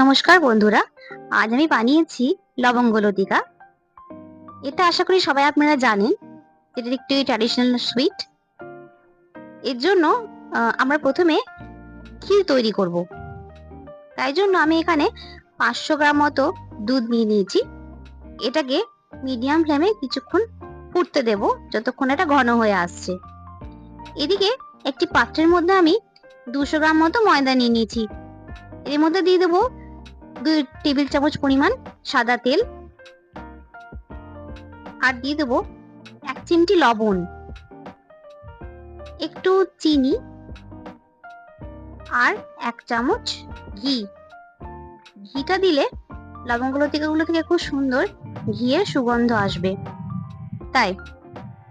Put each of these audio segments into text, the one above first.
নমস্কার বন্ধুরা, আজ আমি বানিয়েছি লবঙ্গ লতিকা। এটা আশা করি সবাই আপনারা জানেন, এটা একটি ট্র্যাডিশনাল সুইট এর জন্য আমরা প্রথমে ক্ষীর তৈরি করব। তাই জন্য আমি এখানে পাঁচশো গ্রাম মতো দুধ নিয়ে নিয়েছি। এটাকে মিডিয়াম ফ্লেমে কিছুক্ষণ ফুটতে দেব, যতক্ষণ এটা ঘন হয়ে আসছে। এদিকে একটি পাত্রের মধ্যে আমি দুশো গ্রাম মতো ময়দা নিয়ে নিয়েছি। এর মধ্যে দিয়ে দেবো দুই টেবিল চামচ পরিমাণ সাদা তেল। আর দিয়ে দেবো এক চিমটি লবণ। একটু চিনি। আর এক চামচ ঘি। ঘিটা দিলে লবঙ্গ লতিকাগুলো থেকে খুব সুন্দর ঘিয়ের সুগন্ধ আসবে। তাই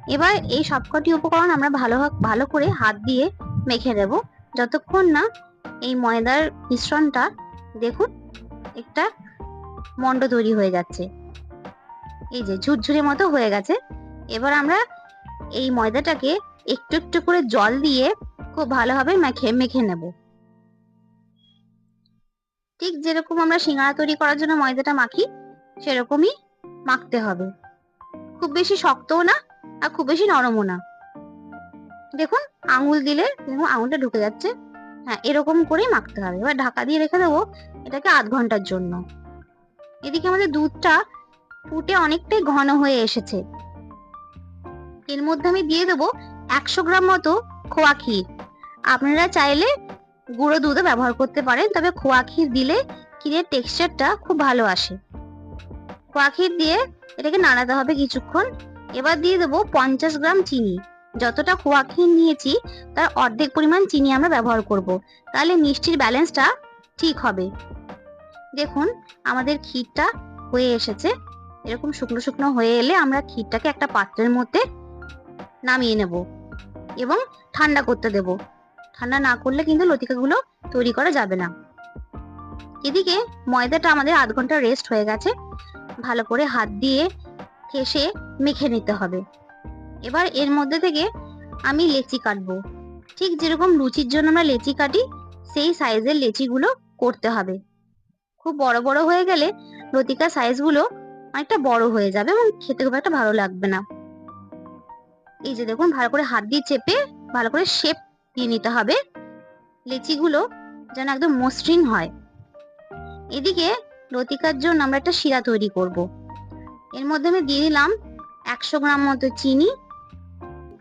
এবার এই সবকটি উপকরণ আমরা ভালো ভালো করে হাত দিয়ে মেখে দেব যতক্ষণ না এই ময়দার মিশ্রণটা দেখুন একটা মন্ড তৈরি হয়ে যাচ্ছে। এই যে ঝুরঝুরে মতো হয়ে গেছে। এবার আমরা এই ময়দাটাকে একটু একটু করে জল দিয়ে খুব ভালোভাবে মেখে মেখে নেব। ঠিক যেরকম আমরা সিঙ্গারা তৈরি করার জন্য ময়দাটা মাখি, সেরকমই মাখতে হবে। খুব বেশি শক্তও না আর খুব বেশি নরমও না। দেখুন, আঙুল দিলে দেখুন আঙুলটা ঢুকে যাচ্ছে। হ্যাঁ এরকম করেই মাখতে হবে। এবার ঢাকা দিয়ে রেখে দেবো এটাকে আধ ঘণ্টার জন্য। এদিকে আমাদের দুধটা ফুটে অনেকটাই ঘন হয়ে এসেছে। এর মধ্যে আমি দিয়ে দেবো একশো গ্রাম মতো খোয়া ক্ষীর। আপনারা চাইলে গুঁড়ো দুধও ব্যবহার করতে পারেন, তবে খোয়া ক্ষীর দিলে ক্ষীরের টেক্সচারটা খুব ভালো আসে। খোয়া ক্ষীর দিয়ে এটাকে নাড়াতে হবে কিছুক্ষণ। এবার দিয়ে দেবো পঞ্চাশ গ্রাম চিনি। যতটা খোয়া ক্ষীর নিয়েছি, তার অর্ধেক পরিমাণ চিনি আমরা ব্যবহার করব। তাহলে মিষ্টির ব্যালেন্সটা ঠিক হবে। দেখুন, আমাদের ক্ষীরটা হয়ে এসেছে। এরকম শুকনো শুকনো হয়ে এলে আমরা ক্ষীরটাকে একটা পাত্রের মধ্যে নামিয়ে নেব এবং ঠান্ডা করতে দেব। ঠান্ডা না করলে কিন্তু লতিকাগুলো তৈরি করা যাবে না। এদিকে ময়দাটা আমাদের আধ ঘণ্টা রেস্ট হয়ে গেছে। ভালো করে হাত দিয়ে ঘেসে মেখে নিতে হবে। এবার এর মধ্যে থেকে আমি লেচি কাটবো। ঠিক যেরকম লুচির জন্য আমরা লেচি কাটি, সেই সাইজের লেচিগুলো করতে হবে। খুব বড় বড় হয়ে গেলে লতিকার সাইজগুলো অনেকটা বড় হয়ে যাবে এবং খেতে খুব একটা ভালো লাগবে না। এই যে দেখুন, ভালো করে হাত দিয়ে চেপে ভালো করে শেপ দিয়ে নিতে হবে। লেচিগুলো যেন একদম মসৃণ হয়। এদিকে লতিকার জন্য আমরা একটা শিরা তৈরি করব। এর মধ্যে আমি দিয়ে দিলাম একশো গ্রাম মতো চিনি,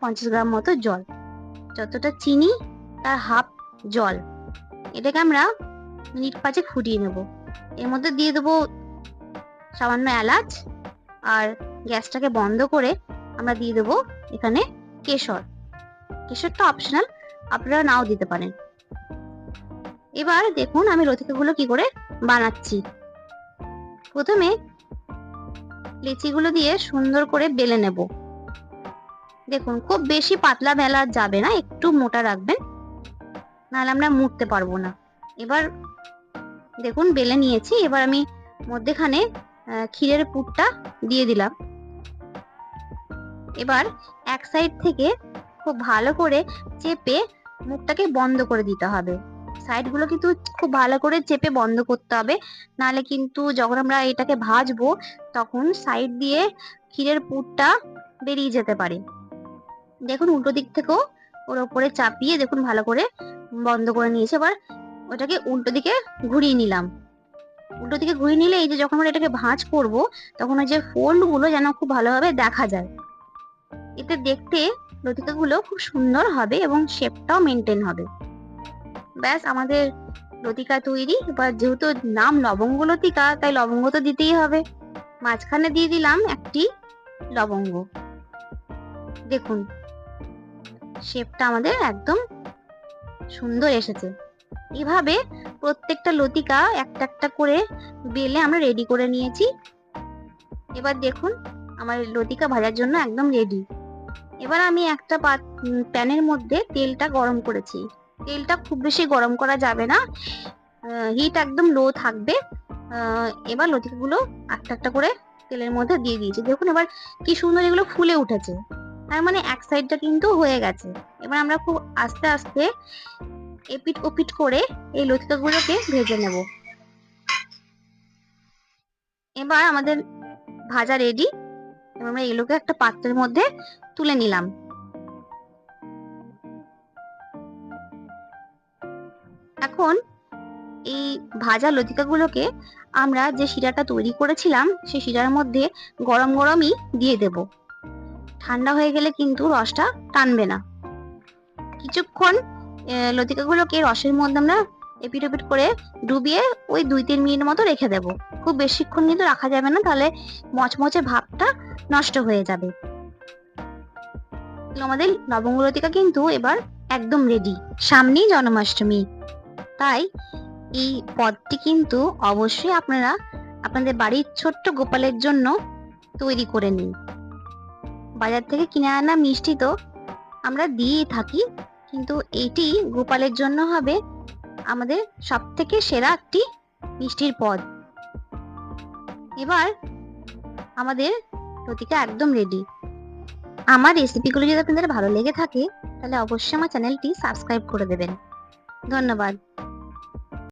পঞ্চাশ গ্রাম মতো জল। যতটা চিনি তার হাফ জল। এটাকে আমরা মিনিট পাঁচে ফুটিয়ে নেব। এর মধ্যে দিয়ে দেবো সামান্য এলাচ আর গ্যাসটাকে বন্ধ করে আমরা দিয়ে দেবো এখানে কেশর। কেশরটা অপশনাল আপনারা নাও দিতে পারেন। এবার দেখুন আমি লতিকাগুলো কি করে বানাচ্ছি। প্রথমে লিচিগুলো দিয়ে সুন্দর করে বেলে নেব। দেখুন, খুব বেশি পাতলা বেলা যাবে না, একটু মোটা রাখবেন, নাহলে আমরা মুড়তে পারব না। এবার দেখুন, বেলে নিয়েছি। এবার আমি মধ্যেখানে ক্ষীরের পুরটা দিয়ে দিলাম। এবার এক সাইড থেকে খুব ভালো করে চেপে মুখটাকে বন্ধ করে দিতে হবে। সাইডগুলো কিন্তু খুব ভালো করে চেপে বন্ধ করতে হবে। নাহলে কিন্তু যখন আমরা এটাকে ভাজবো, তখন সাইড দিয়ে ক্ষীরের পুরটা বেরিয়ে যেতে পারে। দেখুন, উল্টো দিক থেকেও ওর ওপরে চাপিয়ে দেখুন, ভালো করে বন্ধ করে নিয়েছে। এবার ওটাকে উল্টো দিকে ঘুরিয়ে নিলাম। উল্টো দিকে ঘুরিয়ে নিলে এই যে যখন আমরা এটাকে ভাঁজ করব, তখন ওই যে ফোল্ডগুলো যেন খুব ভালোভাবে দেখা যায়। এতে দেখতে লতিকাগুলো খুব সুন্দর হবে এবং শেপটাও মেনটেন হবে। ব্যাস, আমাদের লতিকা তৈরি। এবার যেহেতু নাম লবঙ্গ লতিকা, তাই লবঙ্গ তো দিতেই হবে। মাঝখানে দিয়ে দিলাম একটি লবঙ্গ। দেখুন শেপটা আমাদের একদম সুন্দর এসেছে। এভাবে প্রত্যেকটা লতিকা একটা একটা করে বেলে আমরা রেডি করে নিয়েছি। এবার দেখুন, আমার লতিকা ভাজার জন্য একদম রেডি এবার আমি একটা প্যানের মধ্যে তেলটা গরম করেছি। তেলটা খুব বেশি গরম করা যাবে না। হিট একদম লো থাকবে। এবার লতিকাগুলো একটা একটা করে তেলের মধ্যে দিয়ে দিয়েছি। দেখুন এবার কি সুন্দর এগুলো ফুলে উঠেছে। তার মানে এক সাইডটা কিন্তু হয়ে গেছে। এবার আমরা খুব আস্তে আস্তে এপিট ওপিট করে এই লতিকাগুলোকে ভেজে নেব। এবার আমাদের ভাজা রেডি এবার আমরা এগুলোকে একটা পাত্রের মধ্যে তুলে নিলাম। এখন এই ভাজা লতিকাগুলোকে আমরা যে শিরাটা তৈরি করেছিলাম, সেই শিরার মধ্যে গরম গরমই দিয়ে দেব। ঠান্ডা হয়ে গেলে কিন্তু রসটা টানবে না। কিছুক্ষণ লতিকাগুলোকে রসের মধ্যে আমরা এপিট ওপিট করে ডুবিয়ে ওই দুই তিন মিনিট মতো রেখে দেব। খুব বেশিক্ষণ কিন্তু রাখা যাবে না, তাহলে মচমচে ভাবটা নষ্ট হয়ে যাবে। আমাদের লবঙ্গ লতিকা কিন্তু এবার একদম রেডি সামনেই জন্মাষ্টমী। তাই এই পদটি কিন্তু অবশ্যই আপনারা আপনাদের বাড়ির ছোট্ট গোপালের জন্য তৈরি করে নিন। বাজার থেকে কিনে আনা মিষ্টি তো আমরা দিয়েই থাকি কিন্তু এটি গোপালের জন্য হবে আমাদের সব থেকে সেরা একটি মিষ্টির পদ। এবার আমাদের প্রতিকা একদম রেডি আমার রেসিপিগুলো যদি আপনাদের ভালো লেগে থাকে, তাহলে অবশ্যই আমার চ্যানেলটি সাবস্ক্রাইব করে দেবেন। ধন্যবাদ।